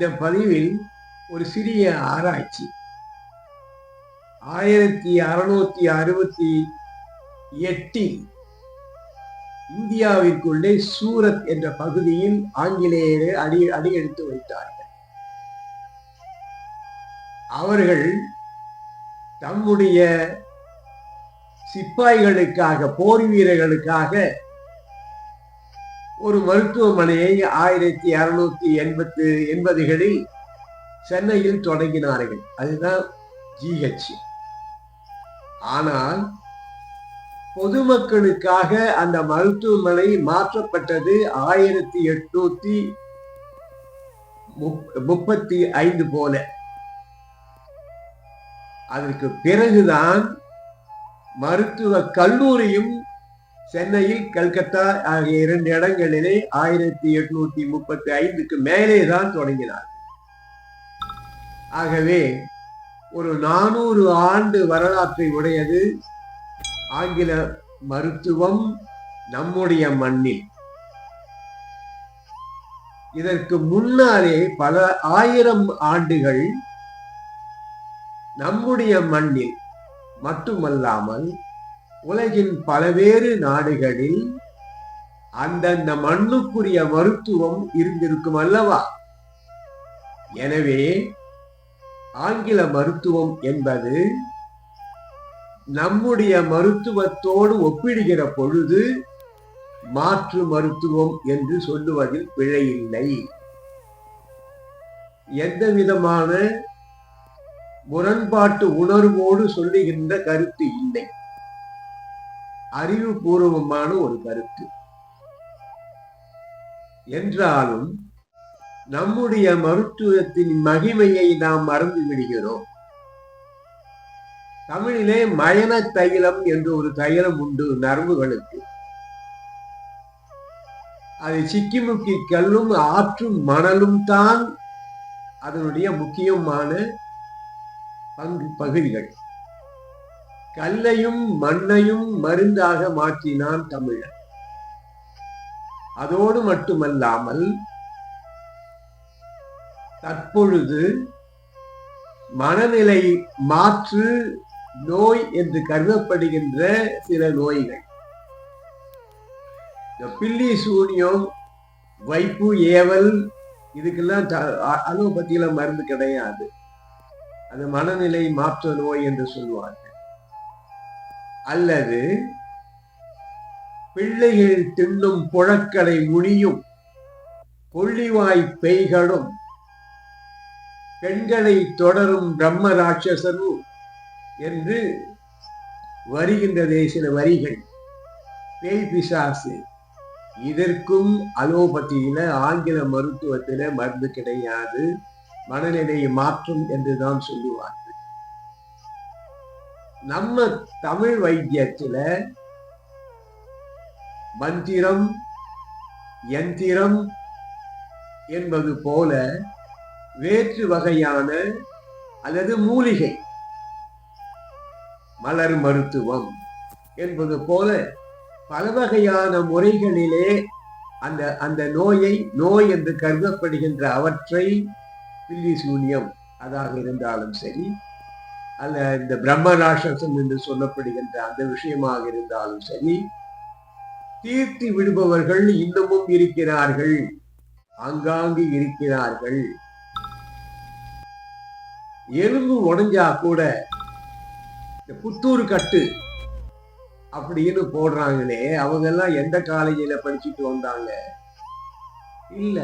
இந்த பதிவில் ஒரு சிறிய ஆராய்ச்சி. ஆயிரத்தி அறுநூத்தி அறுபத்தி எட்டில் இந்தியாவிற்குள்ளே சூரத் என்ற பகுதியில் ஆங்கிலேயரை அடி அடியெடுத்து வைத்தார்கள். அவர்கள் தம்முடைய சிப்பாய்களுக்காக போர் வீரர்களுக்காக ஒரு மருத்துவமனையை ஆயிரத்தி அறுநூத்தி எண்பத்து எண்பதுகளில் சென்னையில் தொடங்கினார்கள். அதுதான் ஜிஹெச் ஆனால் பொதுமக்களுக்காக அந்த மருத்துவமனை மாற்றப்பட்டது ஆயிரத்தி எட்நூத்தி முப்பத்தி ஐந்து போல. அதற்கு பிறகுதான் மருத்துவ கல்லூரியும் சென்னையில் கல்கத்தா ஆகிய இரண்டு இடங்களிலே ஆயிரத்தி எட்நூத்தி முப்பத்தி ஐந்துக்கு மேலே தான் தொடங்கினார் ஆகவே ஒரு நானூறு ஆண்டு வரலாற்றை உடையது ஆங்கில மருத்துவம் நம்முடைய மண்ணில். இதற்கு முன்னாலே பல ஆயிரம் ஆண்டுகள் நம்முடைய மண்ணில் மட்டுமல்லாமல் உலகின் பலவேறு நாடுகளில் அந்தந்த மண்ணுக்குரிய மருத்துவம் இருந்திருக்கும் அல்லவா? எனவே ஆங்கில மருத்துவம் என்பது நம்முடைய மருத்துவத்தோடு ஒப்பிடுகிற பொழுது மாற்று மருத்துவம் என்று சொல்லுவதில் பிழையில்லை. எந்த விதமான முரண்பாட்டு உணர்வோடு சொல்லுகின்ற கருத்து இல்லை. அறிவுபூர்வமான ஒரு கருத்து. என்றாலும் நம்முடைய மருத்துவத்தின் மகிமையை நாம் மறந்து விடுகிறோம். தமிழிலே மயன தைலம் என்று ஒரு தைலம் உண்டு நரம்புகளுக்கு. அது சிக்கிமுக்கி கல்லும் ஆற்றும் மணலும் தான் அதனுடைய முக்கியமான பங்கு பகுதிகள். கல்லையும் மண்ணையும் மருந்தாக மாற்றினான் தமிழன். அதோடு மட்டுமல்லாமல் தற்பொழுது மனநிலை மாற்று நோய் என்று கருதப்படுகின்ற சில நோய்கள். இந்த பில்லி சூனியம் வைப்பு ஏவல் இதுக்கெல்லாம் அலோபதியில மருந்து கிடையாது. அது மனநிலை மாற்ற நோய் என்று சொல்லுவாங்க. அல்லது பிள்ளைகள் தின்னும் புழக்கடை முனியும் கொள்ளிவாய் பெய்களும் பெண்களை தொடரும் பிரம்ம ராட்சசரு என்று வருகின்றதே சில வரிகள். பேய் பிசாசு. இதற்கும் அலோபதியில ஆங்கில மருத்துவத்தில மருந்து கிடையாது. மனநிலையை மாற்றும் என்றுதான் சொல்லுவார்கள். நம்ம தமிழ் வைத்தியத்துல மந்திரம் யந்திரம் என்பது போல வேற்று வகையான அல்லது மூலிகை மலர் மருத்துவம் என்பது போல பல வகையான முறைகளிலே அந்த அந்த நோயை நோய் என்று கருதப்படுகின்ற அவற்றை பில்லி சூன்யம் அதாக இருந்தாலும் சரி அல்ல இந்த பிரம்மராட்சசம் என்று சொல்லப்படுகின்ற அந்த விஷயமாக இருந்தாலும் சரி தீர்த்தி விடுபவர்கள் இன்னமும் இருக்கிறார்கள். ஆங்காங்கு இருக்கிறார்கள். எலும்பு உடைஞ்சா கூட இந்த புத்தூர் கட்டு அப்படின்னு போடுறாங்களே அவங்க எல்லாம் எந்த காலேஜில படிச்சுட்டு வந்தாங்க? இல்ல.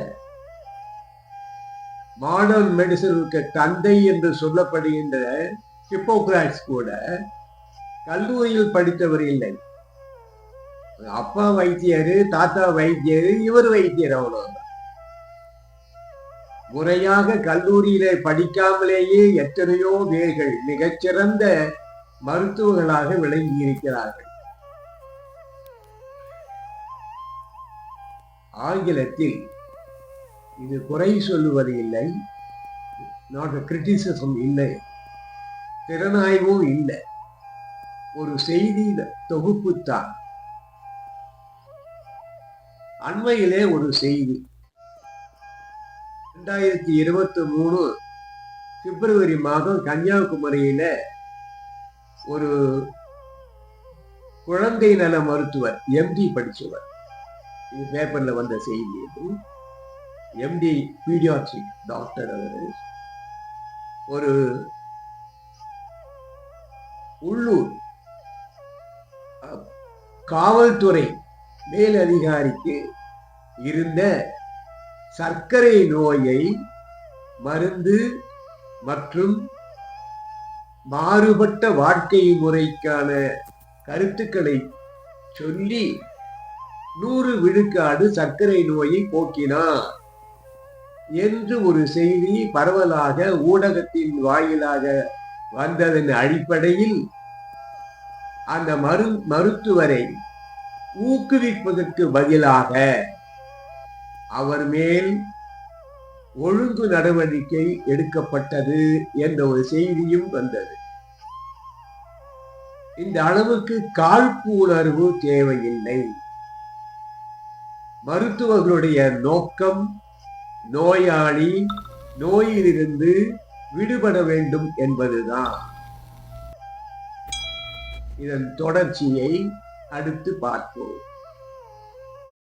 மாடர்ன் மெடிசனுக்கு தந்தை என்று சொல்லப்படுகின்ற ஹிப்போகிராட்ஸ் கூட கல்லூரியில் படித்தவர் இல்லை. அப்பா வைத்தியர் தாத்தா வைத்தியர் இவர் வைத்தியர் அவ்வளவுதான். முறையாக கல்லூரியில படிக்காமலேயே எத்தனையோ பேர்கள் மிகச்சிறந்த மருத்துவர்களாக விளங்கி இருக்கிறார்கள் ஆங்கிலத்தில் இது குறை சொல்லுவது இல்லை. நாட் கிரிட்டிசிசம் இல்லை. திறனாய்வும் இல்லை. ஒரு செய்தி தொகுப்பு தான் அண்மையிலே ஒரு செய்தி. ரெண்டாயிரத்தி இருபத்தி மூணு பிப்ரவரி மாதம் கன்னியாகுமரியில ஒரு குழந்தை நல மருத்துவர் எம்டி படிச்சவர். இது பேப்பர்ல வந்த செய்தி இது. எம்டி பீடியாட்ரிக் டாக்டர் அவர். ஒரு உள்ளூர். காவல்துறை மேலதிகாரிக்கு இருந்த சர்க்கரை நோயை மருந்து மற்றும் மாறுபட்ட வாழ்க்கை முறைக்கான கருத்துக்களை சொல்லி நூறு விழுக்காடு சர்க்கரை நோயை போக்கினார் என்று ஒரு செய்தி பரவலாக ஊடகத்தின் வாயிலாக வந்ததன் அடிப்படையில் அந்த மரு மருத்துவரை ஊக்குவிப்பதற்கு பதிலாக அவர் மேல் ஒழுங்கு நடவடிக்கை எடுக்கப்பட்டது என்ற ஒரு செய்தியும் வந்தது. இந்த அளவுக்கு காழ்ப்புணர்வு தேவையில்லை. மருத்துவர்களுடைய நோக்கம் நோயாளி நோயிலிருந்து விடுபட வேண்டும் என்பதுதான். இதன் தொடர்ச்சியை அடுத்து பார்ப்போம்.